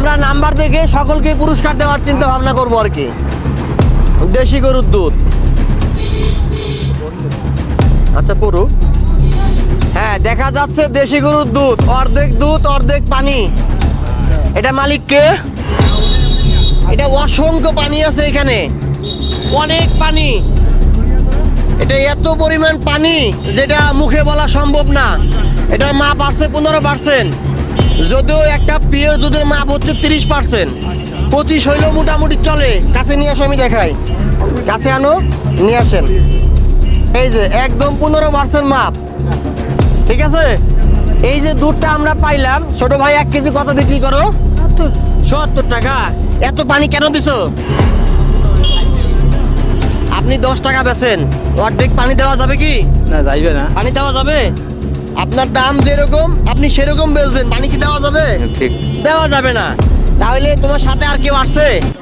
আমরা নাম্বার দেখে সকলকে পুরস্কার দেওয়ার চিন্তা ভাবনা করব আর কি। দেশি গরুর দুধ। আচ্ছা পুরু। হ্যাঁ দেখা যাচ্ছে দেশি গরুর দুধ। অর্ধেক দুধ, অর্ধেক পানি। এটা মালিক কে? এটা অসংখ্য পানি আছে এখানে। অনেক পানি। এটা এত পরিমাণ পানি যেটা মুখে বলা সম্ভব না। এটা মাপ আসছে পনেরো পার্সেন্ট যদিও একটা পিওর দুধের মাপ হচ্ছে তিরিশ পার্সেন্ট। পঁচিশ হইলেও মোটামুটি চলে। কাছে নিয়ে আসো আমি দেখাই। কাছে আনো নিয়ে আসেন। এই যে একদম পনেরো পার্সেন্ট মাপ। ঠিক আছে? এই যে দুধটা আমরা পাইলাম ছোট ভাই এক কেজি কত বিক্রি করো? সত্তর। সত্তর টাকা। এত পানি কেন দিছো? আপনি দশ টাকা বেচেন অর্ধেক পানি দেওয়া যাবে কি? না যাইবে না। পানি দেওয়া যাবে? আপনার দাম যেরকম আপনি সেরকম বেচবেন। পানি কি দেওয়া যাবে? ঠিক। দেওয়া যাবে না। তাহলে তোমার সাথে আর কেউ আসছে?